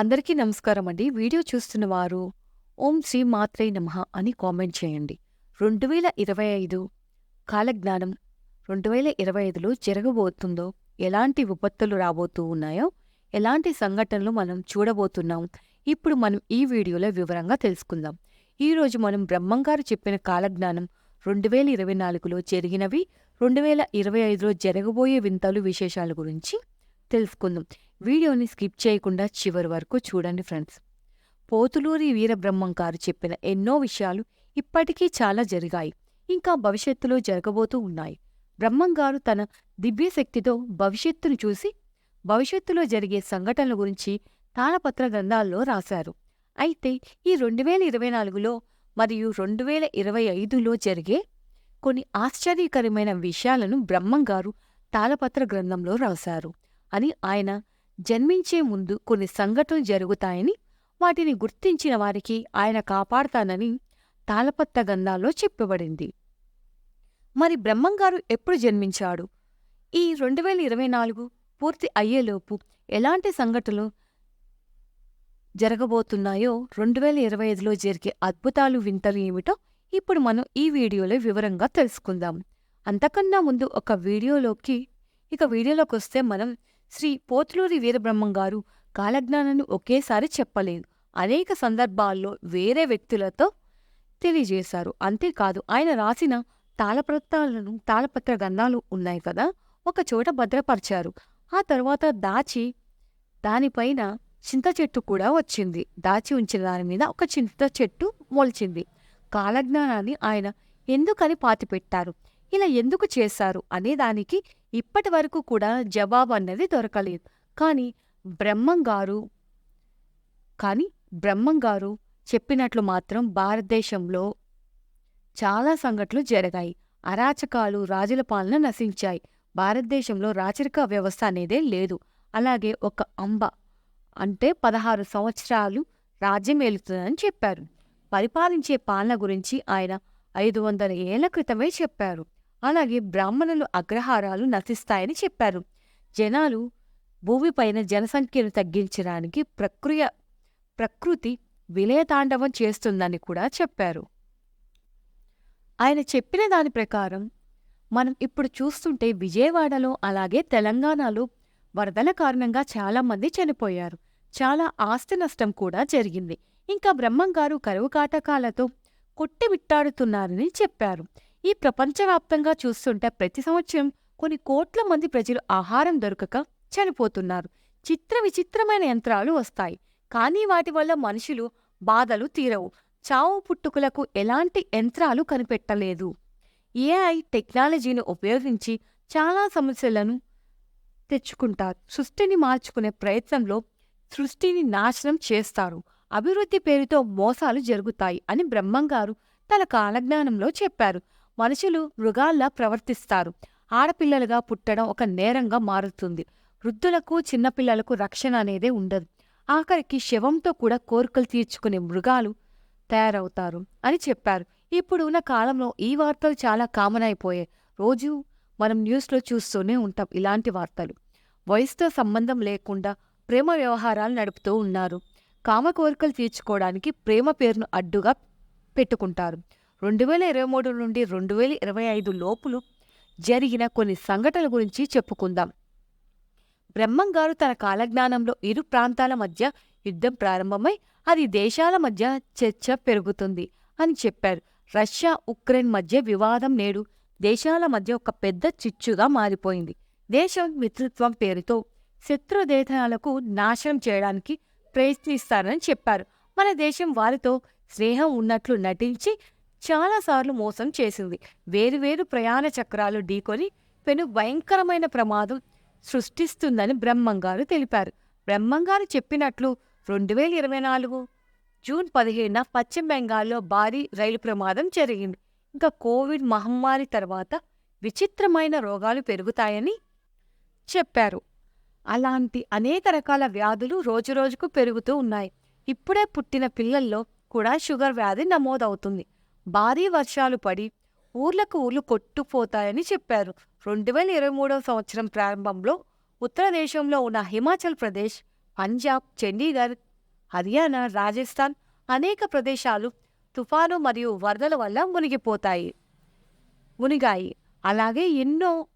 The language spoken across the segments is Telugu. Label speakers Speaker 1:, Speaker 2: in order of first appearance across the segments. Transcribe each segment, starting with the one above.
Speaker 1: అందరికీ నమస్కారం అండి. వీడియో చూస్తున్న వారు ఓం శ్రీ మాత్రే నమః అని కామెంట్ చేయండి. రెండు వేల ఇరవై ఐదు కాలజ్ఞానం రెండు వేల ఇరవై ఐదులో జరగబోతుందో ఎలాంటి విపత్తులు రాబోతూ ఉన్నాయో ఎలాంటి సంఘటనలు మనం చూడబోతున్నాం ఇప్పుడు మనం ఈ వీడియోలో వివరంగా తెలుసుకుందాం. ఈరోజు మనం బ్రహ్మంగారు చెప్పిన కాలజ్ఞానం రెండు వేల ఇరవై నాలుగులో జరిగినవి రెండు వేల ఇరవై ఐదులో జరగబోయే వింతలు విశేషాల గురించి తెలుసుకుందాం. వీడియోని స్కిప్ చేయకుండా చివరి వరకు చూడండి ఫ్రెండ్స్. పోతులూరి వీరబ్రహ్మం గారు చెప్పిన ఎన్నో విషయాలు ఇప్పటికీ చాలా జరిగాయి. ఇంకా భవిష్యత్తులో జరగబోతూ ఉన్నాయి. బ్రహ్మం గారు తన దివ్యశక్తితో భవిష్యత్తును చూసి భవిష్యత్తులో జరిగే సంఘటనల గురించి తాళపత్ర గ్రంథాల్లో రాశారు. అయితే ఈ రెండు వేల ఇరవై నాలుగులో మరియు రెండు వేల ఇరవై ఐదులో జరిగే కొన్ని ఆశ్చర్యకరమైన విషయాలను బ్రహ్మం గారు తాళపత్ర గ్రంథంలో రాశారు. అని ఆయన జన్మించే ముందు కొన్ని సంఘటనలు జరుగుతాయని వాటిని గుర్తించిన వారికి ఆయన కాపాడతానని తాళపత్త గంధాల్లో చెప్పబడింది. మరి బ్రహ్మంగారు ఎప్పుడు జన్మించాడు? ఈ రెండు వేల ఇరవై నాలుగు పూర్తి అయ్యేలోపు ఎలాంటి సంఘటనలు జరగబోతున్నాయో రెండు వేల ఇరవై ఐదులో జరిగే అద్భుతాలు వింతలు ఏమిటో ఇప్పుడు మనం ఈ వీడియోలో వివరంగా తెలుసుకుందాం. అంతకన్నా ముందు ఒక వీడియోలోకి ఇక వీడియోలోకి వస్తే మనం శ్రీ పోతులూరి వీరబ్రహ్మంగారు కాలజ్ఞానాన్ని ఒకేసారి చెప్పలేదు. అనేక సందర్భాల్లో వేరే వ్యక్తులతో తెలియజేశారు. అంతేకాదు ఆయన రాసిన తాళపత్రాలను తాళపత్ర గంధాలు ఉన్నాయి కదా ఒక చోట భద్రపరిచారు. ఆ తర్వాత దాచి దానిపైన చింత చెట్టు కూడా వచ్చింది. దాచి ఉంచిన దాని మీద ఒక చింత చెట్టు మొలిచింది. కాలజ్ఞానాన్ని ఆయన ఎందుకని పాతిపెట్టారు? ఇలా ఎందుకు చేశారు? అనే దానికి ఇప్పటి వరకు కూడా జవాబు అన్నది దొరకలేదు. కానీ బ్రహ్మంగారు కానీ బ్రహ్మంగారు చెప్పినట్లు మాత్రం భారతదేశంలో చాలా సంఘటనలు జరిగాయి. అరాచకాలు రాజుల పాలన నశించాయి. భారతదేశంలో రాచరిక వ్యవస్థ అనేదే లేదు. అలాగే ఒక అంబ అంటే పదహారు సంవత్సరాలు రాజ్యం ఏలుతుందని చెప్పారు. పరిపాలించే పాలన గురించి ఆయన ఐదు వందల ఏళ్ళ క్రితమే చెప్పారు. అలాగే బ్రాహ్మణులు అగ్రహారాలు నశిస్తాయని చెప్పారు. జనాలు భూమిపైన జనసంఖ్యను తగ్గించడానికి ప్రక్రియ ప్రకృతి విలయతాండవం చేస్తుందని కూడా చెప్పారు. ఆయన చెప్పిన దాని ప్రకారం మనం ఇప్పుడు చూస్తుంటే విజయవాడలో అలాగే తెలంగాణలో వరదల కారణంగా చాలామంది చనిపోయారు. చాలా ఆస్తి నష్టం కూడా జరిగింది. ఇంకా బ్రహ్మంగారు కరువు కాటకాలతో కొట్టిమిట్టాడుతున్నారని చెప్పారు. ఈ ప్రపంచవ్యాప్తంగా చూస్తుంటే ప్రతి సంవత్సరం కొన్ని కోట్ల మంది ప్రజలు ఆహారం దొరకక చనిపోతున్నారు. చిత్ర విచిత్రమైన యంత్రాలు వస్తాయి. కానీ వాటి వల్ల మనుషులు బాధలు తీరవు. చావు పుట్టుకులకు ఎలాంటి యంత్రాలు కనిపెట్టలేదు. ఏఐ టెక్నాలజీని ఉపయోగించి చాలా సమస్యలను తెచ్చుకుంటారు. సృష్టిని మార్చుకునే ప్రయత్నంలో సృష్టిని నాశనం చేస్తారు. అభివృద్ధి పేరుతో మోసాలు జరుగుతాయి అని బ్రహ్మంగారు తన కాలజ్ఞానంలో చెప్పారు. మనుషులు మృగాల్లా ప్రవర్తిస్తారు. ఆడపిల్లలుగా పుట్టడం ఒక నేరంగా మారుతుంది. వృద్ధులకు చిన్నపిల్లలకు రక్షణ అనేదే ఉండదు. ఆఖరికి శవంతో కూడా కోరికలు తీర్చుకునే మృగాలు తయారవుతారు అని చెప్పారు. ఇప్పుడు ఉన్న కాలంలో ఈ వార్తలు చాలా కామన్ అయిపోయాయి. రోజు మనం న్యూస్లో చూస్తూనే ఉంటాం ఇలాంటి వార్తలు. వయసుతో సంబంధం లేకుండా ప్రేమ వ్యవహారాలు నడుపుతూ ఉన్నారు. కామ కోరికలు తీర్చుకోవడానికి ప్రేమ పేరును అడ్డుగా పెట్టుకుంటారు. రెండు వేల ఇరవై మూడు నుండి రెండు వేల ఇరవై ఐదు లోపులు జరిగిన కొన్ని సంఘటనల గురించి చెప్పుకుందాం. బ్రహ్మంగారు తన కాలజ్ఞానంలో ఇరు ప్రాంతాల మధ్య యుద్ధం ప్రారంభమై అది దేశాల మధ్య చర్చ పెరుగుతుంది అని చెప్పారు. రష్యా ఉక్రెయిన్ మధ్య వివాదం నేడు దేశాల మధ్య ఒక పెద్ద చిచ్చుగా మారిపోయింది. దేశం మిత్రత్వం పేరుతో శత్రు దేశాలకు నాశనం చేయడానికి ప్రయత్నిస్తారని చెప్పారు. మన దేశం వారితో స్నేహం ఉన్నట్లు నటించి చాలాసార్లు మోసం చేసింది. వేరువేరు ప్రయాణ చక్రాలు ఢీకొని పెను భయంకరమైన ప్రమాదం సృష్టిస్తుందని బ్రహ్మంగారు తెలిపారు. బ్రహ్మంగారు చెప్పినట్లు రెండు వేల ఇరవై నాలుగు జూన్ పదిహేడున పశ్చిమ బెంగాల్లో భారీ రైలు ప్రమాదం జరిగింది. ఇంకా కోవిడ్ మహమ్మారి తర్వాత విచిత్రమైన రోగాలు పెరుగుతాయని చెప్పారు. అలాంటి అనేక రకాల వ్యాధులు రోజురోజుకు పెరుగుతూ ఉన్నాయి. ఇప్పుడే పుట్టిన పిల్లల్లో కూడా షుగర్ వ్యాధి నమోదవుతుంది. భారీ వర్షాలు పడి ఊర్లకు ఊర్లు కొట్టుపోతాయని చెప్పారు. రెండు వేల ఇరవై మూడవ సంవత్సరం ప్రారంభంలో ఉత్తర దేశంలో ఉన్న హిమాచల్ ప్రదేశ్ పంజాబ్ చండీగఢ్ హర్యానా రాజస్థాన్ అనేక ప్రదేశాలు తుఫాను మరియు వరదల వల్ల మునిగిపోతాయి. మునిగాయి. అలాగే ఎన్నో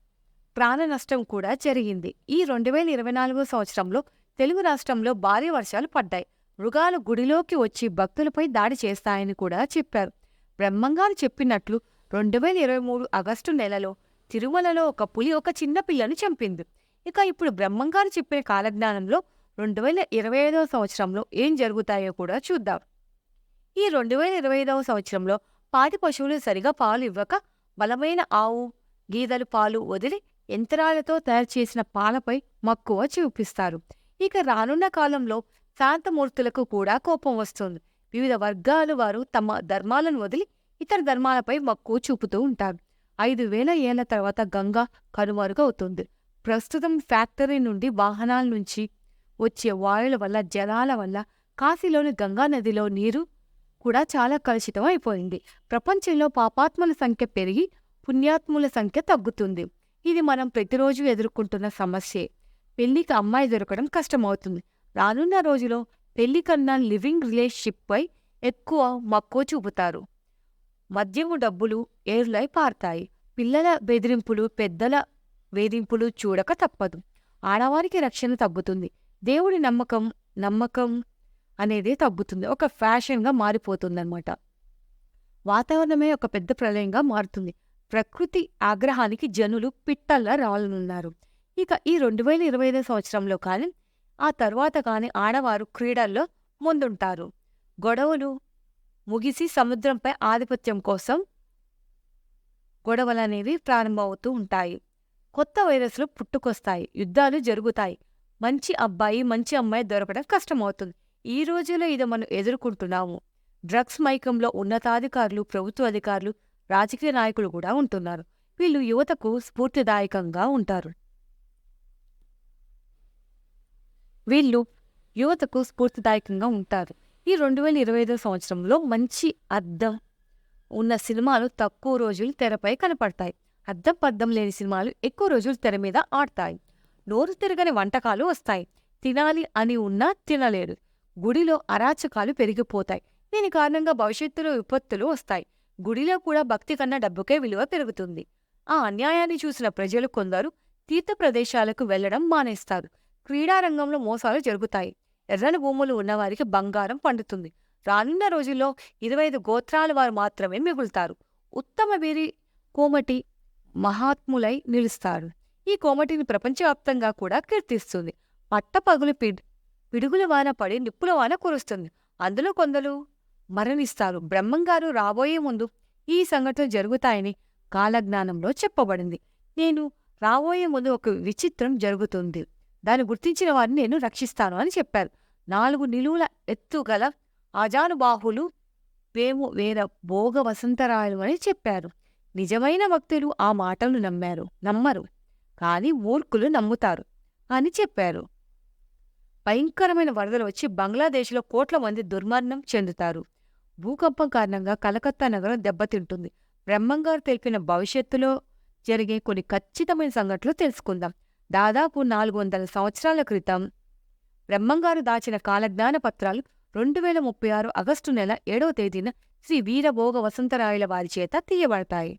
Speaker 1: ప్రాణ నష్టం కూడా జరిగింది. ఈ రెండు వేల ఇరవై నాలుగో సంవత్సరంలో తెలుగు రాష్ట్రంలో భారీ వర్షాలు పడ్డాయి. మృగాలు గుడిలోకి వచ్చి భక్తులపై దాడి చేస్తాయని కూడా చెప్పారు. బ్రహ్మంగారు చెప్పినట్లు రెండు వేల ఇరవై మూడు ఆగస్టు నెలలో తిరుమలలో ఒక పులి ఒక చిన్న పిల్లను చంపింది. ఇక ఇప్పుడు బ్రహ్మంగారు చెప్పిన కాలజ్ఞానంలో రెండు వేల ఇరవై ఐదవ సంవత్సరంలో ఏం జరుగుతాయో కూడా చూద్దాం. ఈ రెండు వేల ఇరవై ఐదవ సంవత్సరంలో పాడి పశువులు సరిగా పాలు ఇవ్వక బలమైన ఆవు గీదలు పాలు వదిలి యంత్రాలతో తయారు చేసిన పాలపై మక్కువ చూపిస్తారు. ఇక రానున్న కాలంలో శాంతమూర్తులకు కూడా కోపం వస్తుంది. వివిధ వర్గాలు వారు తమ ధర్మాలను వదిలి ఇతర ధర్మాలపై మక్కువ చూపుతూ ఉంటారు. ఐదు వేల ఏళ్ళ తర్వాత గంగా కనుమరుగవుతుంది. ప్రస్తుతం ఫ్యాక్టరీ నుండి వాహనాల నుంచి వచ్చే వాయుల వల్ల జలాల వల్ల కాశీలోని గంగా నదిలో నీరు కూడా చాలా కలుషితం అయిపోయింది. ప్రపంచంలో పాపాత్ముల సంఖ్య పెరిగి పుణ్యాత్ముల సంఖ్య తగ్గుతుంది. ఇది మనం ప్రతిరోజు ఎదుర్కొంటున్న సమస్యే. పెళ్ళికి అమ్మాయి దొరకడం కష్టమవుతుంది. రానున్న రోజులో పెళ్ళి కన్నా లివింగ్ రిలేషన్షిప్పై ఎక్కువ మక్కువ చూపుతారు. మద్యము డబ్బులు ఏర్లై పారతాయి. పిల్లల బెదిరింపులు పెద్దల వేధింపులు చూడక తప్పదు. ఆడవారికి రక్షణ తగ్గుతుంది. దేవుడి నమ్మకం నమ్మకం అనేది తగ్గుతుంది. ఒక ఫ్యాషన్గా మారిపోతుందన్నమాట. వాతావరణమే ఒక పెద్ద ప్రళయంగా మారుతుంది. ప్రకృతి ఆగ్రహానికి జనులు పిట్టల్లా రాలనున్నారు ఇక ఈ రెండు వేల ఇరవై ఐదో సంవత్సరంలో కానీ ఆ తర్వాత కాని ఆడవారు క్రీడల్లో ముందుంటారు. గొడవలు ముగిసి సముద్రంపై ఆధిపత్యం కోసం గొడవలనేవి ప్రారంభమవుతూ ఉంటాయి. కొత్త వైరస్లు పుట్టుకొస్తాయి. యుద్ధాలు జరుగుతాయి. మంచి అబ్బాయి మంచి అమ్మాయి దొరకడం కష్టమవుతుంది. ఈ రోజుల్లో ఇది మనం ఎదుర్కొంటున్నాము. డ్రగ్స్ మైకంలో ఉన్నతాధికారులు ప్రభుత్వ అధికారులు రాజకీయ నాయకులు కూడా ఉంటున్నారు. వీళ్ళు యువతకు స్ఫూర్తిదాయకంగా ఉంటారు. వీళ్ళు యువతకు స్ఫూర్తిదాయకంగా ఉంటారు. ఈ రెండు వేల ఇరవై ఐదో సంవత్సరంలో మంచి అద్దం ఉన్న సినిమాలు తక్కువ రోజులు తెరపై కనపడతాయి. అద్దం పద్దం లేని సినిమాలు ఎక్కువ రోజులు తెర మీద ఆడతాయి. నోరు తిరగని వంటకాలు వస్తాయి. తినాలి అని ఉన్నా తినలేరు. గుడిలో అరాచకాలు పెరిగిపోతాయి. దీని కారణంగా భవిష్యత్తులో విపత్తులు వస్తాయి. గుడిలో కూడా భక్తి కన్నా డబ్బుకే విలువ పెరుగుతుంది. ఆ అన్యాయాన్ని చూసిన ప్రజలు కొందరు తీర్థ ప్రదేశాలకు వెళ్ళడం మానేస్తారు. క్రీడారంగంలో మోసాలు జరుగుతాయి. ఎర్రని భూములు ఉన్నవారికి బంగారం పండుతుంది. రానున్న రోజుల్లో ఇరవై ఐదు గోత్రాల వారు మాత్రమే మిగులుతారు. ఉత్తమ వీరి కోమటి మహాత్ములై నిలుస్తారు. ఈ కోమటిని ప్రపంచవ్యాప్తంగా కూడా కీర్తిస్తుంది. పట్టపగులు పిడ్ పిడుగుల వాన పడి నిప్పుల వాన కురుస్తుంది. అందులో కొందరు మరణిస్తారు. బ్రహ్మంగారు రాబోయే ముందు ఈ సంఘటన జరుగుతాయని కాలజ్ఞానంలో చెప్పబడింది. నేను రాబోయే ముందు ఒక విచిత్రం జరుగుతుంది. దాన్ని గుర్తించిన వారిని నేను రక్షిస్తాను అని చెప్పారు. నాలుగు నిలువుల ఎత్తుగల అజానుబాహులు వేము వేర భోగ వసంతరాయలు అని చెప్పారు. నిజమైన భక్తులు ఆ మాటలు నమ్మారు నమ్మరు. కాని మూర్ఖులు నమ్ముతారు అని చెప్పారు. భయంకరమైన వరదలు వచ్చి బంగ్లాదేశ్లో కోట్ల మంది దుర్మరణం చెందుతారు. భూకంపం కారణంగా కలకత్తా నగరం దెబ్బతింటుంది. బ్రహ్మంగారు తెలిపిన భవిష్యత్తులో జరిగే కొన్ని ఖచ్చితమైన సంఘటనలు తెలుసుకుందాం. దాదాపు నాలుగు వందల సంవత్సరాల క్రితం బ్రహ్మంగారు దాచిన కాలజ్ఞాన పత్రాలు రెండు వేల ముప్పై ఆరు ఆగస్టు నెల ఏడవ తేదీన శ్రీ వీరభోగ వసంతరాయల వారి చేత తీయబడతాయి.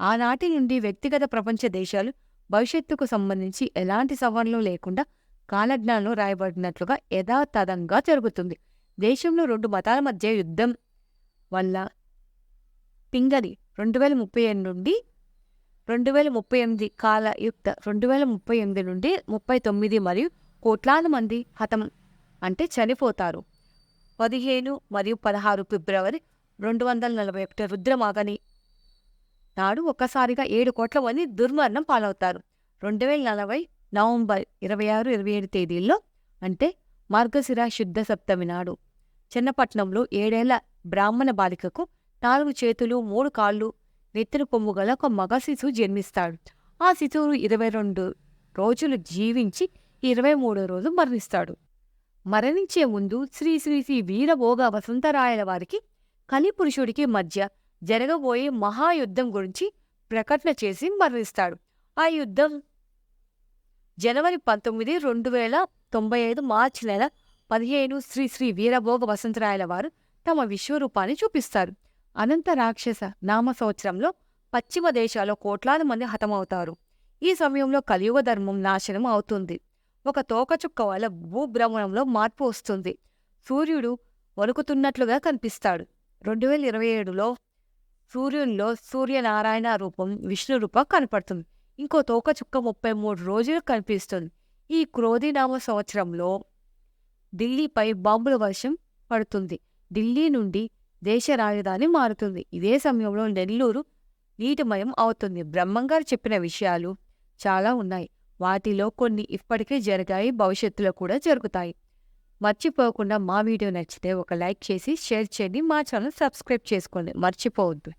Speaker 1: ఆనాటి నుండి వ్యక్తిగత ప్రపంచ దేశాలు భవిష్యత్తుకు సంబంధించి ఎలాంటి సవరణలు లేకుండా కాలజ్ఞానంలో రాయబడినట్లుగా యథాతథంగా జరుగుతుంది. దేశంలో రెండు మతాల మధ్య యుద్ధం వల్ల పింగళి రెండు వేల ముప్పై ఏడు నుండి రెండు వేల ముప్పై ఎనిమిది కాల యుక్త రెండు వేల ముప్పై ఎనిమిది నుండి ముప్పై తొమ్మిది మరియు కోట్లాది మంది హతం అంటే చనిపోతారు. పదిహేను మరియు పదహారు ఫిబ్రవరి రెండు వందల నలభై ఒకటి రుద్రమాగని నాడు ఒక్కసారిగా ఏడు కోట్ల మంది దుర్మరణం పాలవుతారు. రెండు వేల నలభై నవంబర్ ఇరవై ఆరు ఇరవై ఏడు తేదీల్లో అంటే మార్గశిర శుద్ధ సప్తమి నాడు. చిన్నపట్నంలో ఏడేళ్ళ బ్రాహ్మణ బాలికకు నాలుగు చేతులు మూడు కాళ్ళు నెత్తిన కొమ్ము గల ఒక మగ శిశువు జన్మిస్తాడు. ఆ శిశువు ఇరవై రెండు రోజులు జీవించి ఇరవై మూడో రోజు మరణిస్తాడు. మరణించే ముందు శ్రీ శ్రీ శ్రీ వీరభోగ వసంతరాయల వారికి కలిపురుషుడికి మధ్య జరగబోయే మహాయుద్ధం గురించి ప్రకటన చేసి మరణిస్తాడు. ఆ యుద్ధం జనవరి పంతొమ్మిది రెండు వేల తొంభై ఐదు మార్చి నెల పదిహేను శ్రీ శ్రీ వీరభోగ వసంతరాయల వారు తమ విశ్వరూపాన్ని చూపిస్తారు. అనంత రాక్షస నామ సంవత్సరంలో పశ్చిమ దేశాల్లో కోట్లాది మంది హతమవుతారు. ఈ సమయంలో కలియుగ ధర్మం నాశనం అవుతుంది. ఒక తోకచుక్క వల్ల భూభ్రమణంలో మార్పు వస్తుంది. సూర్యుడు వణుకుతున్నట్లుగా కనిపిస్తాడు. రెండు వేల ఇరవై ఏడులో సూర్యునిలో సూర్యనారాయణ రూపం విష్ణు రూపం కనపడుతుంది. ఇంకో తోకచుక్క ముప్పై మూడు రోజులు కనిపిస్తుంది. ఈ క్రోధినామ సంవత్సరంలో ఢిల్లీపై బాంబుల వర్షం పడుతుంది. ఢిల్లీ నుండి దేశ రాజధాని మారుతుంది. ఇదే సమయంలో నెల్లూరు నీటిమయం అవుతుంది. బ్రహ్మంగారు చెప్పిన విషయాలు చాలా ఉన్నాయి. వాటిలో కొన్ని ఇప్పటికే జరిగాయి. భవిష్యత్తులో కూడా జరుగుతాయి. మర్చిపోకుండా మా వీడియో నచ్చితే ఒక లైక్ చేసి షేర్ చేయండి. మా ఛానల్ సబ్స్క్రైబ్ చేసుకోండి. మర్చిపోవద్దు.